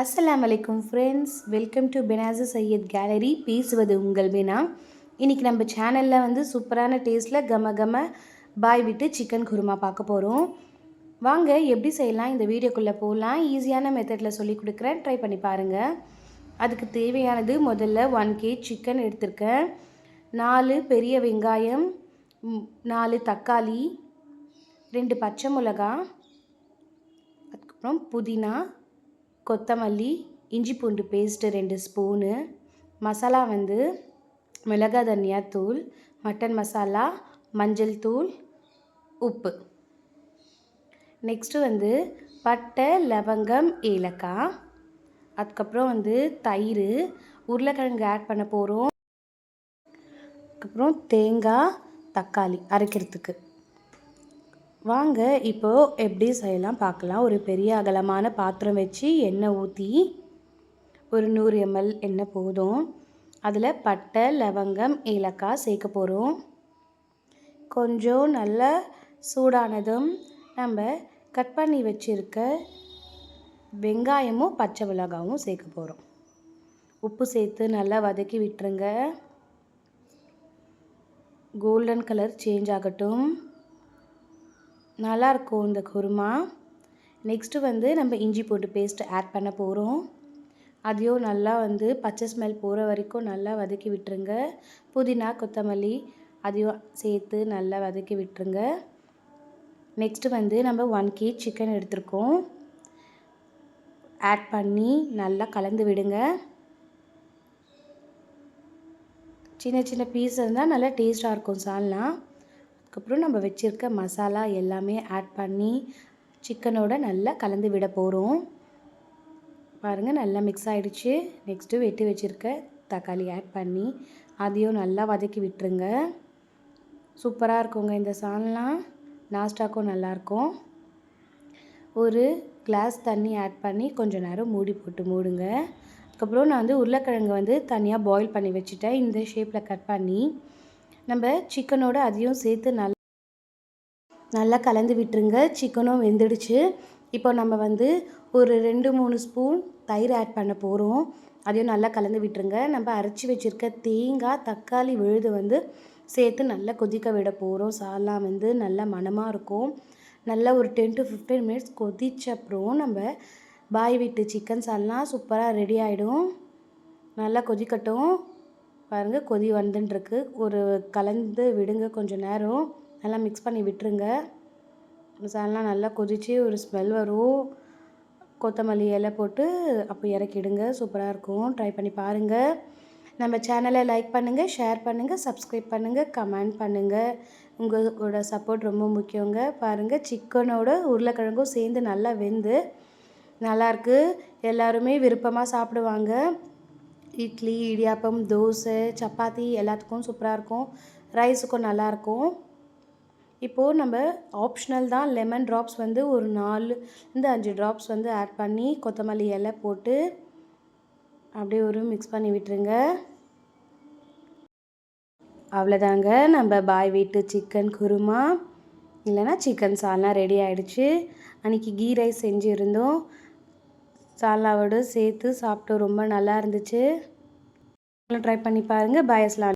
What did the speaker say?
அஸ்லாம் வலைக்கும் friends welcome to பெனாசு சையத் கேலரி பேசுவது உங்கள் வினா இன்றைக்கி நம்ம சேனலில் வந்து சூப்பரான டேஸ்ட்டில் கம கம பாய் விட்டு சிக்கன் குருமா பார்க்க போகிறோம் வாங்க எப்படி செய்யலாம்? இந்த வீடியோக்குள்ளே போகலாம் ஈஸியான மெத்தடில் சொல்லி கொடுக்குறேன். ட்ரை பண்ணி பாருங்கள் அதுக்கு தேவையானது முதல்ல ஒன் கே சிக்கன் எடுத்திருக்கேன். நாலு பெரிய வெங்காயம் நாலு தக்காளி ரெண்டு பச்சை மிளகா அதுக்கப்புறம் புதினா கொத்தமல்லி இஞ்சி பூண்டு பேஸ்ட்டு ரெண்டு ஸ்பூனு மசாலா வந்து மிளகா தனியா தூள் மட்டன் மசாலா மஞ்சள் தூள் உப்பு. நெக்ஸ்ட்டு வந்து பட்டை லவங்கம் ஏலக்காய். அதுக்கப்புறம் வந்து தயிர் உருளைக்கிழங்கு ஆட் பண்ண போகிறோம் அதுக்கப்புறம் தேங்காய் தக்காளி அரைக்கிறதுக்கு. வாங்க இப்போது எப்படி செய்யலாம் பார்க்கலாம். ஒரு பெரிய அகலமான பாத்திரம் வச்சு எண்ணெய் ஊற்றி ஒரு நூறு எம்எல் எண்ணெய் போதும். அதில் பட்டை லவங்கம் ஏலக்காய் சேர்க்க போகிறோம் கொஞ்சம் நல்லா சூடானதும் நம்ம கட் பண்ணி வச்சுருக்க வெங்காயமும் பச்சை மிளகாவும் சேர்க்க போகிறோம் உப்பு சேர்த்து நல்லா வதக்கி விட்டுருங்க. கோல்டன் கலர் சேஞ்ச் ஆகட்டும். நல்லாயிருக்கும் இந்த குருமா. நெக்ஸ்ட்டு வந்து நம்ம இஞ்சி போட்டு பேஸ்ட்டு ஆட் பண்ண போகிறோம் அதையும் நல்லா வந்து பச்சை ஸ்மெல் போகிற வரைக்கும் நல்லா வதக்கி விட்டுருங்க. புதினா கொத்தமல்லி அதையும் சேர்த்து நல்லா வதக்கி விட்டுருங்க. நெக்ஸ்ட்டு வந்து நம்ம ஒன் கே சிக்கன் எடுத்திருக்கோம். ஆட் பண்ணி நல்லா கலந்து விடுங்க. சின்ன சின்ன பீஸ் இருந்தால் நல்லா டேஸ்ட்டாக இருக்கும் சால்னா. அதுக்கப்புறம் நம்ம வச்சுருக்க மசாலா எல்லாமே ஆட் பண்ணி சிக்கனோட நல்லா கலந்து விட போகிறோம் பாருங்கள் நல்லா மிக்ஸ் ஆகிடுச்சு நெக்ஸ்ட்டு வெட்டி வச்சுருக்க தக்காளி ஆட் பண்ணி அதையும் நல்லா வதக்கி விட்டுருங்க. சூப்பராக இருக்குங்க இந்த சால்னா. நாஸ்டாக்கும் நல்லாயிருக்கும் ஒரு கிளாஸ் தண்ணி ஆட் பண்ணி கொஞ்சம் நேரம் மூடி போட்டு மூடுங்க. அதுக்கப்புறம் நான் வந்து உருளைக்கிழங்கு வந்து தனியாக பாயில் பண்ணி வச்சுட்டேன். இந்த ஷேப்பில் கட் பண்ணி நம்ம சிக்கனோட அதையும் சேர்த்து நல்லா நல்லா கலந்து விட்டுருங்க. சிக்கனும் வெந்துடுச்சு. இப்போ நம்ம வந்து ஒரு ரெண்டு மூணு ஸ்பூன் தயிர் ஆட் பண்ண போகிறோம் அதையும் நல்லா கலந்து விட்டுருங்க. நம்ம அரைச்சி வச்சுருக்க தேங்காய் தக்காளி விழுது வந்து சேர்த்து நல்லா கொதிக்க விட போகிறோம் சாலாம் வந்து நல்லா மணமாக இருக்கும். நல்லா ஒரு டென் டு ஃபிஃப்டீன் மினிட்ஸ் கொதிச்ச அப்புறம் நம்ம பாய் விட்டு சிக்கன் சால்னா சூப்பராக ரெடி ஆகிடும் நல்லா கொதிக்கட்டும். பாருங்கள் கொதி வந்துட்டுருக்கு ஒரு கலந்து விடுங்க கொஞ்சம் நேரம். நல்லா மிக்ஸ் பண்ணி விட்டுருங்க. மசாலா நல்லா கொதித்து ஒரு ஸ்மெல் வரும். கொத்தமல்லி இலை போட்டு அப்போ இறக்கிடுங்க. சூப்பராக இருக்கும். ட்ரை பண்ணி பாருங்கள் நம்ம சேனலை லைக் பண்ணுங்கள் ஷேர் பண்ணுங்கள் சப்ஸ்கிரைப் பண்ணுங்கள் கமெண்ட் பண்ணுங்கள் உங்களோட சப்போர்ட் ரொம்ப முக்கியங்க. பாருங்கள் சிக்கனோட உருளைக்கிழங்கும் சேர்ந்து நல்லா வெந்து நல்லாயிருக்கு எல்லாருமே விருப்பமாக சாப்பிடுவாங்க. இட்லி இடியாப்பம் தோசை சப்பாத்தி எல்லாத்துக்கும் சூப்பராக இருக்கும். ரைஸுக்கும் நல்லாயிருக்கும் இப்போது நம்ம ஆப்ஷனல் தான் லெமன் ட்ராப்ஸ் வந்து ஒரு நாலு இந்த அஞ்சு ட்ராப்ஸ் வந்து ஆட் பண்ணி கொத்தமல்லி இலை போட்டு அப்படியே ஒரு மிக்ஸ் பண்ணி விட்டுருங்க. அவ்வளோதாங்க. நம்ம பாய் வீட்டு சிக்கன் குருமா. இல்லைன்னா சிக்கன் சால்னா ரெடி ஆகிடுச்சு அன்றைக்கி கீ ரைஸ் செஞ்சுருந்தோம். சால்னாவோடு சேர்த்து சாப்பிட்டோம் ரொம்ப நல்லா இருந்துச்சு. ட்ரை பண்ணி பாருங்கள் பாயஸ்லாம்